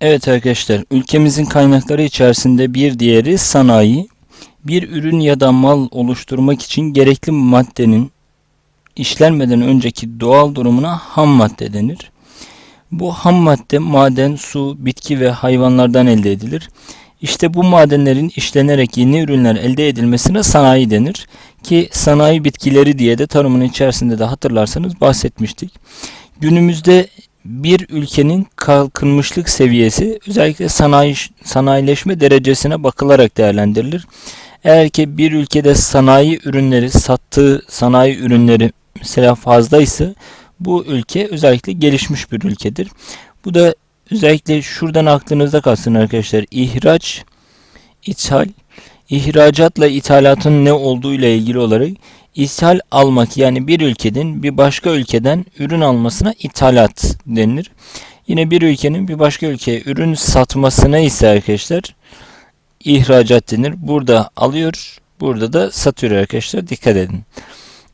Evet arkadaşlar, ülkemizin kaynakları içerisinde bir diğeri sanayi. Bir ürün ya da mal oluşturmak için gerekli maddenin işlenmeden önceki doğal durumuna ham madde denir. Bu ham madde maden, su, bitki ve hayvanlardan elde edilir. İşte bu madenlerin işlenerek yeni ürünler elde edilmesine sanayi denir. Ki sanayi bitkileri diye de tarımın içerisinde de hatırlarsanız bahsetmiştik. Günümüzde bir ülkenin kalkınmışlık seviyesi özellikle sanayi, sanayileşme derecesine bakılarak değerlendirilir. Eğer ki bir ülkede sanayi ürünleri sattığı sanayi ürünleri mesela fazlaysa bu ülke özellikle gelişmiş bir ülkedir. Bu da özellikle şuradan aklınızda kalsın arkadaşlar. İhraç, ithal, ihracatla ithalatın ne olduğu ile ilgili olarak İthal almak yani bir ülkenin bir başka ülkeden ürün almasına ithalat denilir. Yine bir ülkenin bir başka ülkeye ürün satmasına ise arkadaşlar ihracat denir. Burada alıyor, burada da satıyor arkadaşlar. Dikkat edin.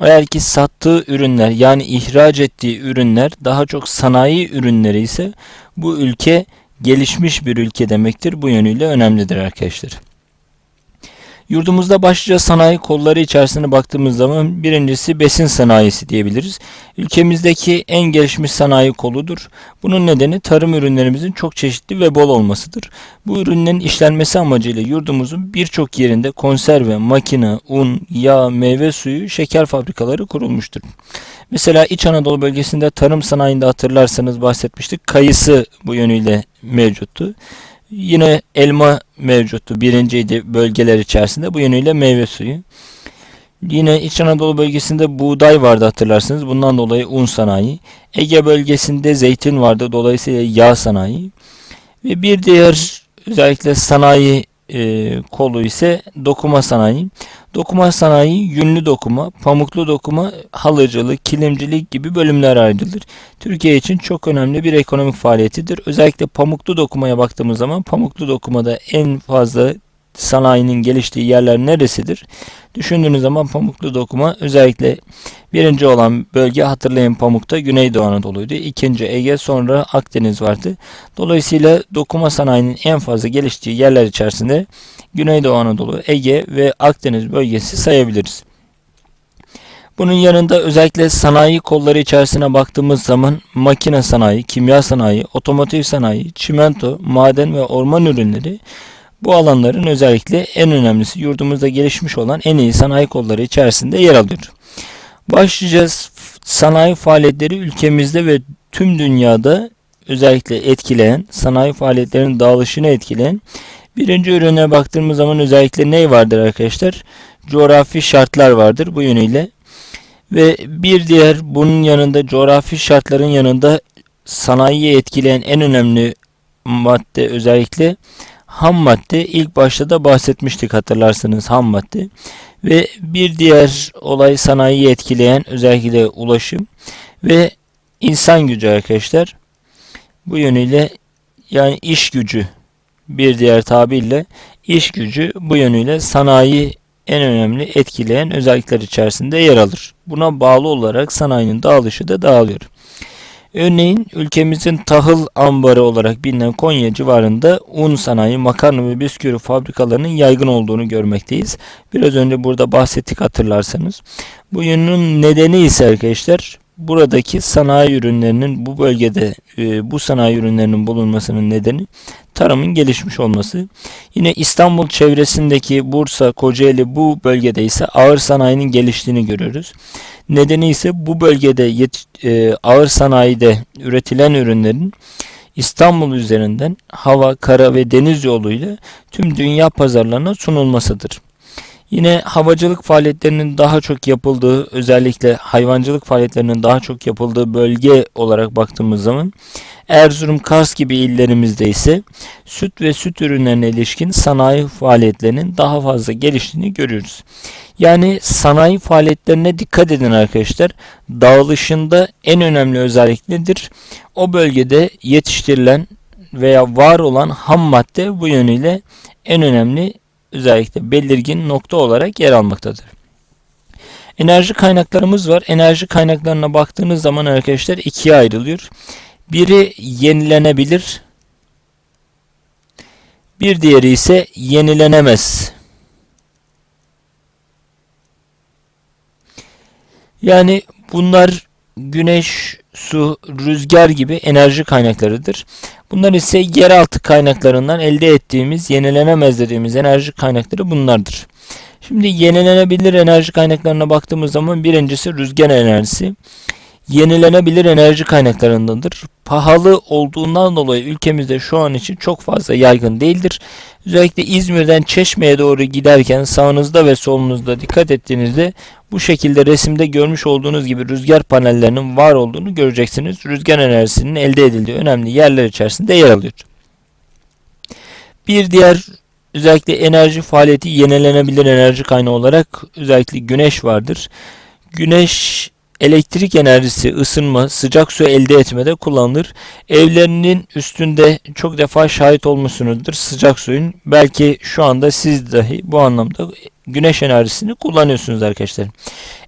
Eğer ki sattığı ürünler yani ihraç ettiği ürünler daha çok sanayi ürünleri ise bu ülke gelişmiş bir ülke demektir. Bu yönüyle önemlidir arkadaşlar. Yurdumuzda başlıca sanayi kolları içerisine baktığımız zaman birincisi besin sanayisi diyebiliriz. Ülkemizdeki en gelişmiş sanayi koludur. Bunun nedeni tarım ürünlerimizin çok çeşitli ve bol olmasıdır. Bu ürünlerin işlenmesi amacıyla yurdumuzun birçok yerinde konserve, makine, un, yağ, meyve suyu, şeker fabrikaları kurulmuştur. Mesela İç Anadolu bölgesinde tarım sanayinde hatırlarsanız bahsetmiştik. Kayısı bu yönüyle mevcuttu. Yine elma mevcuttu. Birinciydi bölgeler içerisinde. Bu yönüyle meyve suyu. Yine İç Anadolu bölgesinde buğday vardı hatırlarsınız. Bundan dolayı un sanayi. Ege bölgesinde zeytin vardı. Dolayısıyla yağ sanayi. Ve bir diğer özellikle sanayi e, kolu ise dokuma sanayi. Dokuma sanayi yünlü dokuma, pamuklu dokuma, halıcılık, kilimcilik gibi bölümler ayrılır. Türkiye için çok önemli bir ekonomik faaliyetidir. Özellikle pamuklu dokumaya baktığımız zaman pamuklu dokumada en fazla sanayinin geliştiği yerler neresidir? Düşündüğünüz zaman pamuklu dokuma özellikle birinci olan bölge hatırlayın Pamuk'ta Güneydoğu Anadolu'ydu. İkinci Ege sonra Akdeniz vardı. Dolayısıyla dokuma sanayinin en fazla geliştiği yerler içerisinde Güneydoğu Anadolu, Ege ve Akdeniz bölgesi sayabiliriz. Bunun yanında özellikle sanayi kolları içerisine baktığımız zaman makine sanayi, kimya sanayi, otomotiv sanayi, çimento, maden ve orman ürünleri bu alanların özellikle en önemlisi yurdumuzda gelişmiş olan en iyi sanayi kolları içerisinde yer alıyor. Başlayacağız. Sanayi faaliyetleri ülkemizde ve tüm dünyada özellikle etkileyen, sanayi faaliyetlerinin dağılışını etkileyen birinci ürüne baktığımız zaman özellikle ne vardır arkadaşlar? Coğrafi şartlar vardır bu yönüyle. Ve bir diğer bunun yanında coğrafi şartların yanında sanayiyi etkileyen en önemli madde özellikle ham madde ilk başta da bahsetmiştik hatırlarsanız ham madde ve bir diğer olay sanayiyi etkileyen özellikle ulaşım ve insan gücü arkadaşlar bu yönüyle yani iş gücü bir diğer tabirle iş gücü bu yönüyle sanayi en önemli etkileyen özellikler içerisinde yer alır. Buna bağlı olarak sanayinin dağılışı da dağılıyor. Örneğin ülkemizin tahıl ambarı olarak bilinen Konya civarında un sanayi, makarna ve bisküvi fabrikalarının yaygın olduğunu görmekteyiz. Biraz önce burada bahsettik hatırlarsanız. Bu yönün nedeni ise arkadaşlar buradaki sanayi ürünlerinin bu bölgede e, bu sanayi ürünlerinin bulunmasının nedeni tarımın gelişmiş olması. Yine İstanbul çevresindeki Bursa, Kocaeli bu bölgede ise ağır sanayinin geliştiğini görüyoruz. Nedeni ise bu bölgede yet, e, ağır sanayide üretilen ürünlerin İstanbul üzerinden hava, kara ve deniz yoluyla tüm dünya pazarlarına sunulmasıdır. Yine havacılık faaliyetlerinin daha çok yapıldığı, özellikle hayvancılık faaliyetlerinin daha çok yapıldığı bölge olarak baktığımız zaman Erzurum, Kars gibi illerimizde ise süt ve süt ürünlerine ilişkin sanayi faaliyetlerinin daha fazla geliştiğini görüyoruz. Yani sanayi faaliyetlerine dikkat edin arkadaşlar. Dağılışında en önemli özellik nedir? O bölgede yetiştirilen veya var olan ham madde bu yönüyle en önemli özellikle belirgin nokta olarak yer almaktadır. Enerji kaynaklarımız var. Enerji kaynaklarına baktığınız zaman arkadaşlar ikiye ayrılıyor. Biri yenilenebilir Bir diğeri ise yenilenemez. Yani bunlar güneş, su, rüzgar gibi enerji kaynaklarıdır. Bunlar ise yeraltı kaynaklarından elde ettiğimiz yenilenemez dediğimiz enerji kaynakları bunlardır. Şimdi yenilenebilir enerji kaynaklarına baktığımız zaman birincisi rüzgar enerjisi. Yenilenebilir enerji kaynaklarındandır. Pahalı olduğundan dolayı ülkemizde şu an için çok fazla yaygın değildir. Özellikle İzmir'den Çeşme'ye doğru giderken sağınızda ve solunuzda dikkat ettiğinizde bu şekilde resimde görmüş olduğunuz gibi rüzgar panellerinin var olduğunu göreceksiniz. Rüzgar enerjisinin elde edildiği önemli yerler içerisinde yer alıyor. Bir diğer özellikle enerji faaliyeti yenilenebilir enerji kaynağı olarak özellikle güneş vardır. Güneş elektrik enerjisi, ısınma, sıcak su elde etmede kullanılır. Evlerinin üstünde çok defa şahit olmuşsunuzdur sıcak suyun. Belki şu anda siz dahi bu anlamda güneş enerjisini kullanıyorsunuz arkadaşlar.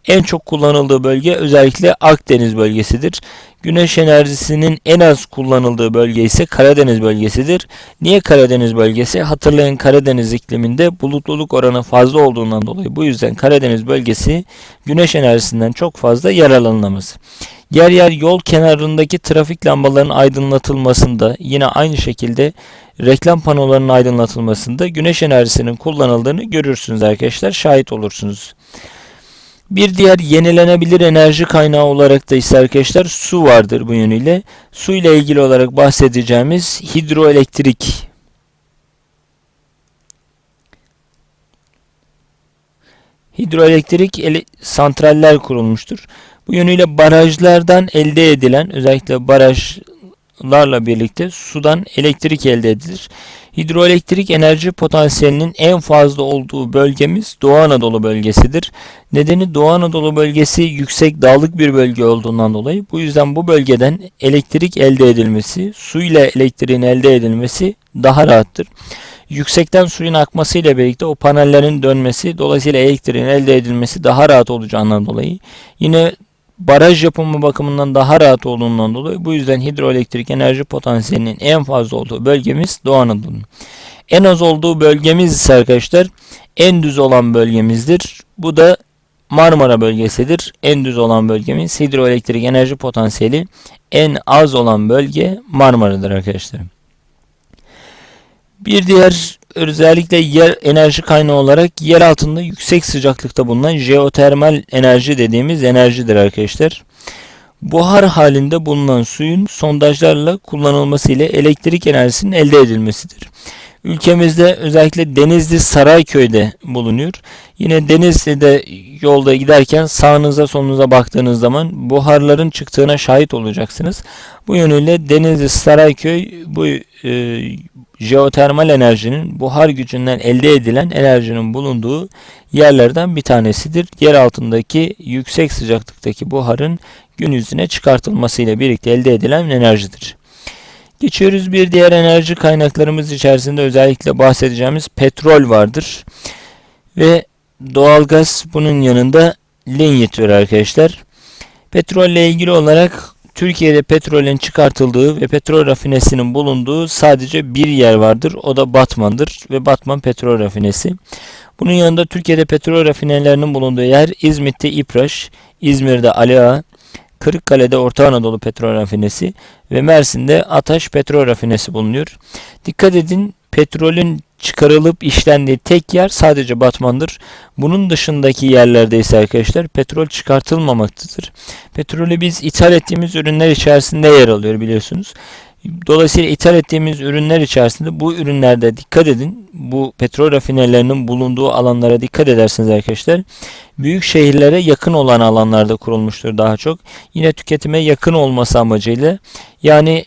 En çok kullanıldığı bölge özellikle Akdeniz bölgesidir. Güneş enerjisinin en az kullanıldığı bölge ise Karadeniz bölgesidir. Niye Karadeniz bölgesi? Hatırlayın Karadeniz ikliminde bulutluluk oranı fazla olduğundan dolayı bu yüzden Karadeniz bölgesi güneş enerjisinden çok fazla yararlanılamaz. Yer yer yol kenarındaki trafik lambalarının aydınlatılmasında yine aynı şekilde reklam panolarının aydınlatılmasında güneş enerjisinin kullanıldığını görürsünüz arkadaşlar. Şahit olursunuz. Bir diğer yenilenebilir enerji kaynağı olarak da ise arkadaşlar su vardır bu yönüyle. Su ile ilgili olarak bahsedeceğimiz hidroelektrik. Hidroelektrik ele santraller kurulmuştur. Bu yönüyle barajlardan elde edilen özellikle barajlarla birlikte sudan elektrik elde edilir. Hidroelektrik enerji potansiyelinin en fazla olduğu bölgemiz Doğu Anadolu bölgesidir. Nedeni Doğu Anadolu bölgesi yüksek dağlık bir bölge olduğundan dolayı bu yüzden bu bölgeden elektrik elde edilmesi, su ile elektriğin elde edilmesi daha rahattır. Yüksekten suyun akması ile birlikte o panellerin dönmesi dolayısıyla elektriğin elde edilmesi daha rahat olacağından dolayı yine baraj yapımı bakımından daha rahat olduğundan dolayı bu yüzden hidroelektrik enerji potansiyelinin en fazla olduğu bölgemiz Doğu Anadolu. En az olduğu bölgemiz ise arkadaşlar en düz olan bölgemizdir. Bu da Marmara bölgesidir. En düz olan bölgemiz hidroelektrik enerji potansiyeli en az olan bölge Marmara'dır arkadaşlar. Bir diğer özellikle yer enerji kaynağı olarak yer altında yüksek sıcaklıkta bulunan jeotermal enerji dediğimiz enerjidir arkadaşlar. Buhar halinde bulunan suyun sondajlarla kullanılması ile elektrik enerjisinin elde edilmesidir. Ülkemizde özellikle Denizli Sarayköy'de bulunuyor. Yine Denizli'de yolda giderken sağınıza solunuza baktığınız zaman buharların çıktığına şahit olacaksınız. Bu yönüyle Denizli Sarayköy bu e, jeotermal enerjinin buhar gücünden elde edilen enerjinin bulunduğu yerlerden bir tanesidir. Yer altındaki yüksek sıcaklıktaki buharın gün yüzüne çıkartılması ile birlikte elde edilen enerjidir. Geçiyoruz bir diğer enerji kaynaklarımız içerisinde özellikle bahsedeceğimiz petrol vardır. Ve doğalgaz bunun yanında linyit var arkadaşlar. Petrolle ilgili olarak Türkiye'de petrolün çıkartıldığı ve petrol rafinesinin bulunduğu sadece bir yer vardır. O da Batman'dır ve Batman petrol rafinesi. Bunun yanında Türkiye'de petrol rafinelerinin bulunduğu yer İzmit'te İpraş, İzmir'de Ali Ağa, Kırıkkale'de Orta Anadolu Petrol Rafinesi ve Mersin'de Ataş Petrol Rafinesi bulunuyor. Dikkat edin petrolün çıkarılıp işlendiği tek yer sadece Batman'dır. Bunun dışındaki yerlerde ise arkadaşlar petrol çıkartılmamaktadır. Petrolü biz ithal ettiğimiz ürünler içerisinde yer alıyor biliyorsunuz. Dolayısıyla ithal ettiğimiz ürünler içerisinde bu ürünlerde dikkat edin. Bu petrol rafinerlerinin bulunduğu alanlara dikkat edersiniz arkadaşlar. Büyük şehirlere yakın olan alanlarda kurulmuştur daha çok. Yine tüketime yakın olması amacıyla yani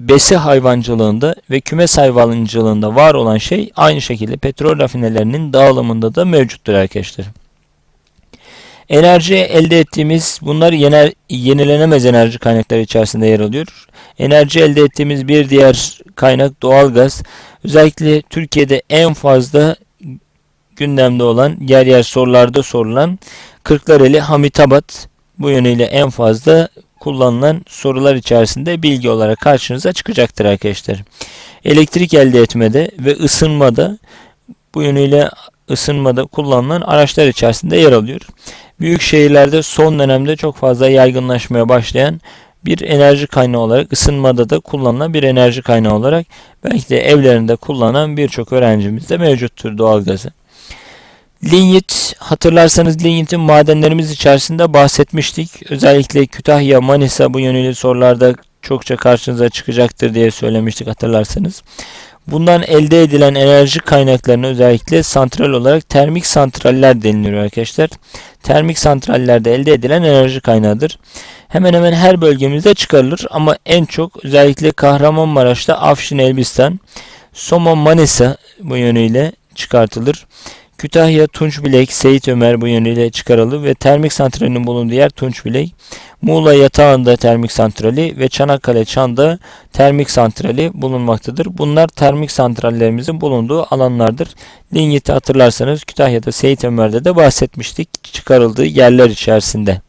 besi hayvancılığında ve kümes hayvancılığında var olan şey aynı şekilde petrol rafinelerinin dağılımında da mevcuttur arkadaşlar. Enerji elde ettiğimiz bunlar yener, yenilenemez enerji kaynakları içerisinde yer alıyor. Enerji elde ettiğimiz bir diğer kaynak doğalgaz. Özellikle Türkiye'de en fazla gündemde olan yer yer sorularda sorulan Kırklareli Hamitabat bu yönüyle en fazla kullanılan sorular içerisinde bilgi olarak karşınıza çıkacaktır arkadaşlar. elektrik elde etmede ve ısınmada bu yönüyle ısınmada kullanılan araçlar içerisinde yer alıyor. Büyük şehirlerde son dönemde çok fazla yaygınlaşmaya başlayan bir enerji kaynağı olarak ısınmada da kullanılan bir enerji kaynağı olarak belki de evlerinde kullanan birçok öğrencimiz de mevcuttur doğalgazı. Linyit, hatırlarsanız Linyit'in madenlerimiz içerisinde bahsetmiştik. Özellikle Kütahya, Manisa bu yönüyle sorularda çokça karşınıza çıkacaktır diye söylemiştik hatırlarsanız. Bundan elde edilen enerji kaynaklarına özellikle santral olarak termik santraller deniliyor arkadaşlar. Termik santrallerde elde edilen enerji kaynağıdır. Hemen hemen her bölgemizde çıkarılır ama en çok özellikle Kahramanmaraş'ta Afşin Elbistan, Soma Manisa bu yönüyle çıkartılır. Kütahya Tunçbilek, Seyit Ömer bu yönüyle çıkarılır ve termik santralinin bulunduğu yer Tunçbilek. Muğla Yatağı'nda termik santrali ve Çanakkale Çan'da termik santrali bulunmaktadır. Bunlar termik santrallerimizin bulunduğu alanlardır. Linyit'i hatırlarsanız Kütahya'da Seyit Ömer'de de bahsetmiştik çıkarıldığı yerler içerisinde.